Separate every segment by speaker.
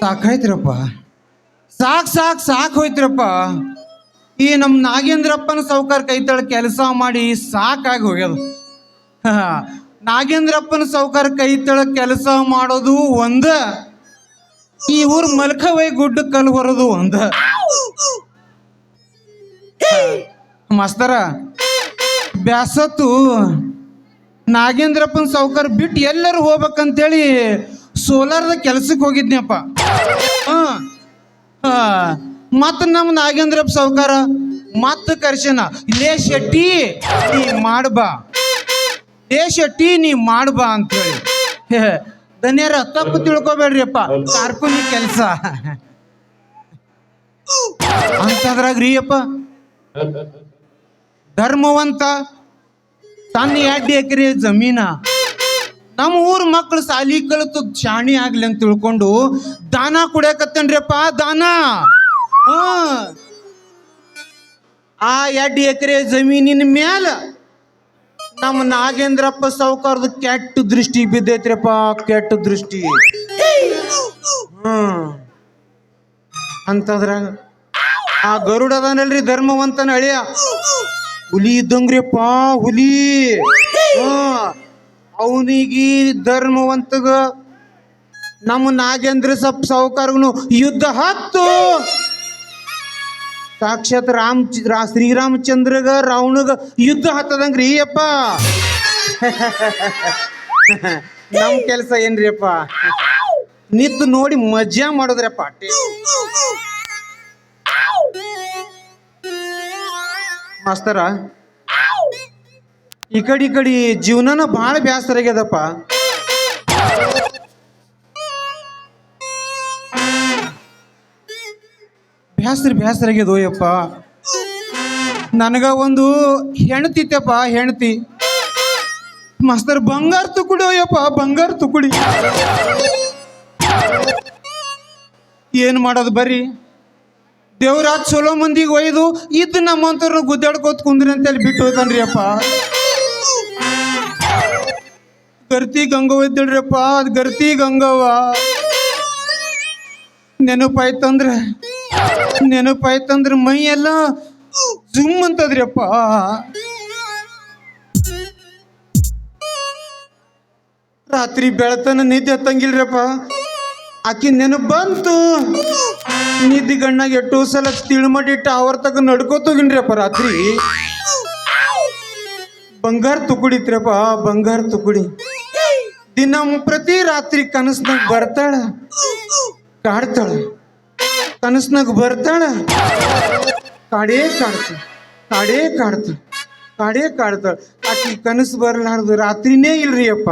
Speaker 1: ಸಾಕಾಯ್ತ್ರಪ್ಪ. ಸಾಕ್ ಸಾಕ್ ಸಾಕ್ ಹೋಯ್ತ್ರಪ್ಪ. ಈ ನಮ್ಮ ನಾಗೇಂದ್ರಪ್ಪನ ಸಾವುಕಾರ ಕೈತಳ ಕೆಲಸ ಮಾಡಿ ಸಾಕಾಗಿ ಹೋಗ್ಯದು. ನಾಗೇಂದ್ರಪ್ಪನ ಸಾವುಕಾರ ಕೈತಳ ಕೆಲಸ ಮಾಡೋದು ಒಂದ. ಈ ಊರ್ ಮಲ್ಕವೈ ಗುಡ್ಡ ಕಲ್ ಹೊರದು ಒಂದ. ಮಾಸ್ತರ, ಬ್ಯಾಸತ್ತು ನಾಗೇಂದ್ರಪ್ಪನ ಸಾವುಕಾರ ಬಿಟ್ಟು ಎಲ್ಲರೂ ಹೋಗ್ಬೇಕಂತೇಳಿ ಸೋಲಾರ್ದ ಕೆಲ್ಸಕ್ಕೆ ಹೋಗಿದ್ನಪ್ಪ. ಹಾಂ ಮತ್ತು ನಮ್ಮ ನಾಗೇಂದ್ರಪ್ಪ ಸಾವುಕಾರ, ಮತ್ತೆ ಕರ್ಶನ ಲೇ ಶೆಟ್ಟಿ, ನೀ ಮಾಡ್ಬಾ ಲೇ ಶೆಟ್ಟಿ, ನೀ ಮಾಡ್ಬಾ ಅಂತೇಳಿ. ಧನ್ಯರ, ತಪ್ಪು ತಿಳ್ಕೊಬೇಡ್ರಿಯಪ್ಪ. ಕಾರ್ಕುನಿ ಕೆಲಸ. ಅಂತದ್ರಾಗ ರೀ ಅಪ್ಪ ಧರ್ಮವಂತ ತನ್ನ ಎರಡು ಎಕರೆ ಜಮೀನ. ನಮ್ಮ ಊರ್ ಮಕ್ಕಳು ಸಾಲಿ ಕಲಿತು ಶಾಣಿ ಆಗ್ಲಿ ಅಂತ ತಿಳ್ಕೊಂಡು ದಾನ ಕುಡಿಯಕತ್ತನ್ರಿಯಪ್ಪ ದಾನ. ಆ ಎರಡು ಎಕರೆ ಜಮೀನಿನ ಮ್ಯಾಲ ನಮ್ಮ ನಾಗೇಂದ್ರಪ್ಪ ಸಾವುಕಾರದ ಕೆಟ್ಟ ದೃಷ್ಟಿ ಬಿದ್ದೈತ್ರಿಪ್ಪ, ಕೆಟ್ಟ ದೃಷ್ಟಿ. ಹ್ಮ್ ಅಂತದ್ರಾಗ ಆ ಗರುಡ ಅದಾನಲ್ರಿ ಧರ್ಮವಂತನ ಅಳಿಯ ಹುಲಿ ಇದ್ದಂಗ್ರಿಪ್ಪ ಹುಲಿ. ಅವನಿಗೆ ಧರ್ಮವಂತಗ ನಮ್ಮ ನಾಗೇಂದ್ರ ಸಪ್ ಸಾವುಕಾರನು ಯುದ್ಧ ಹತ್ತು. ಸಾಕ್ಷಾತ್ ರಾಮ್ ರಾ- ಶ್ರೀರಾಮಚಂದ್ರಗ ರಾವಣಗ ಯುದ್ಧ ಹತ್ತದಂಗ್ರಿ ಅಪ್ಪ ನಮ್ ಕೆಲಸ ಏನ್ರಿ ಅಪ್ಪ ನಿದ್ದು ನೋಡಿ ಮಜಾ ಮಾಡೋದ್ರಪ್ಪ. ಮಾಸ್ತರ? ಈ ಕಡೆ ಈ ಕಡೆ ಜೀವನನ ಭಾಳ ಬ್ಯಾಸರ ಆಗ್ಯದಪ್ಪ ಬ್ಯಾಸ್ತ್ರ ಬ್ಯಾಸರ ಆಗ್ಯದ ಓಯಪ್ಪ. ನನಗ ಒಂದು ಹೆಣ್ತಿತ್ತಪ್ಪ ಹೆಣ್ತಿ ಮಾಸ್ತರ್, ಬಂಗಾರ ತುಕುಡಿ ಓಯಪ್ಪ, ಬಂಗಾರ ತುಕುಡಿ. ಏನು ಮಾಡೋದು ಬರ್ರಿ? ದೇವ್ರಾಜ್ ಚಲೋ ಮಂದಿಗೆ ಒಯ್ದು ಇದ್ದು ನಮ್ಮಂತವ್ರನ್ನ ಗುದ್ದಾಡ್ಕೋತ ಕುಂದ್ರಿ ಅಂತೇಳಿ ಬಿಟ್ಟು ಹೋಯ್ತಾನ್ರಿ ಅಪ್ಪ. ಗರ್ತಿ ಗಂಗವ್ವ ಇದ್ದಳ್ರಿಯಪ್ಪ, ಅದು ಗರ್ತಿ ಗಂಗವ್ವ. ನೆನಪಾಯ್ತಂದ್ರ ನೆನಪಾಯ್ತಂದ್ರ ಮೈ ಎಲ್ಲ ಜುಮ್ ಅಂತದ್ರಿಯಪ್ಪ ರಾತ್ರಿ ಬೆಳತನ ನಿದ್ದೆ ಹತ್ತಂಗಿಲ್ರಪ್ಪ ಆಕಿ ನೆನಪು ಬಂತು. ನಿದ್ದೆ ಗಣ್ಣಾಗ ಎಟ್ಟು ಸಲ ತಿಳ್ಮಡಿಟ್ಟು ಅವ್ರ ತಗ ನಡ್ಕೋತೋಗಿನ್ರಿಯಪ್ಪ ರಾತ್ರಿ. ಬಂಗಾರ ತುಕುಡಿತ್ರಪ್ಪ ಬಂಗಾರ ತುಕುಡಿ. ದಿನ ಪ್ರತಿ ರಾತ್ರಿ ಕನಸ್ನಾಗ ಬರ್ತಾಳ. ಕಾಡ್ತಾಳ. ಕನಸ್ನಾಗ ಬರ್ತಾಳ. ಕಾಡೇ ಕಾಡ್ತಾಳ ಕಾಡೇ ಕಾಡ್ತಾಳ ಕಾಡೇ ಕಾಡ್ತಾಳ. ಆಕಿ ಕನಸು ಬರ್ಲಾರ್ದು ರಾತ್ರಿನೇ ಇಲ್ರಿ ಅಪ್ಪ.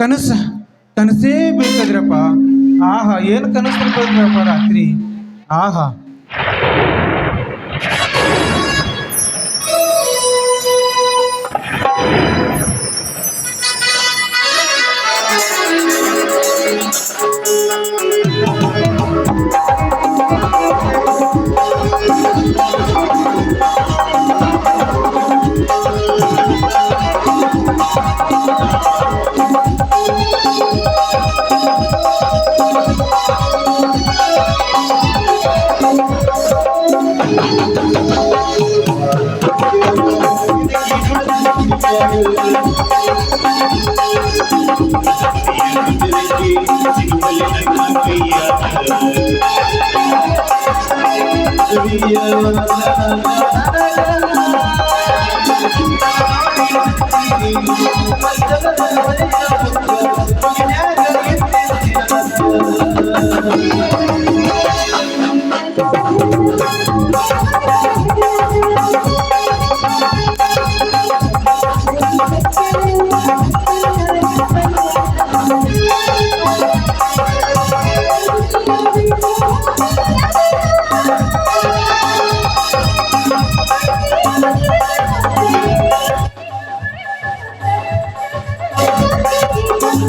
Speaker 1: ಕನಸ, ಕನಸೇ ಬೀಳ್ತದ್ರಪ್ಪ. ಆಹಾ ಏನು ಕನಸು ರಾತ್ರಿ? ಆಹಾ.
Speaker 2: Thank you.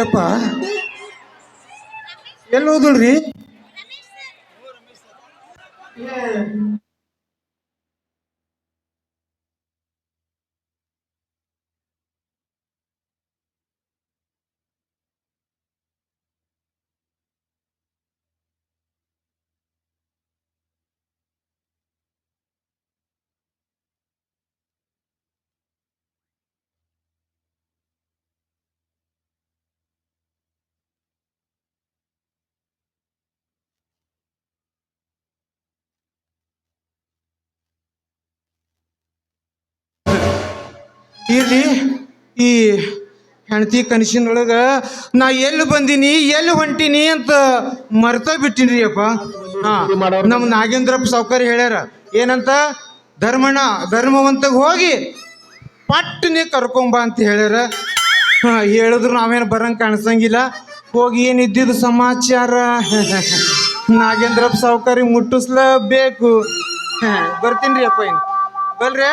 Speaker 1: ಯಪ್ಪ ಎಲ್ಲಿ ಹೋದಳ್ರಿ ಇಲ್ಲಿ ಈ ಹೆಂಡತಿ ಕನಸಿನೊಳಗ ನಾ ಎಲ್ಲಿ ಬಂದೀನಿ, ಎಲ್ಲಿ ಹೊಂಟೀನಿ ಅಂತ ಮರ್ತ ಬಿಟ್ಟಿನ್ರಿ ಅಪ್ಪ. ಹಾಂ, ನಮ್ಮ ನಾಗೇಂದ್ರಪ್ಪ ಸಾವ್ಕಾರ ಹೇಳ್ಯಾರ, ಏನಂತ? ಧರ್ಮಣ ಧರ್ಮವಂತಗೆ ಹೋಗಿ ಪಟ್ಟನೆ ಕರ್ಕೊಂಬ ಅಂತ ಹೇಳ್ಯಾರ. ಹೇಳಿದ್ರು ನಾವೇನು ಬರಂಗ್ ಕಾಣಿಸಂಗಿಲ್ಲ. ಹೋಗಿ ಏನಿದ್ದಿದ್ದು ಸಮಾಚಾರ? ನಾಗೇಂದ್ರಪ್ಪ ಸಾವ್ಕಾರಿ ಮುಟ್ಟಿಸ್ಲೇಬೇಕು ಬರ್ತೀನಿ ರೀ ಅಪ್ಪ ಏನು ಬಲ್ರಿ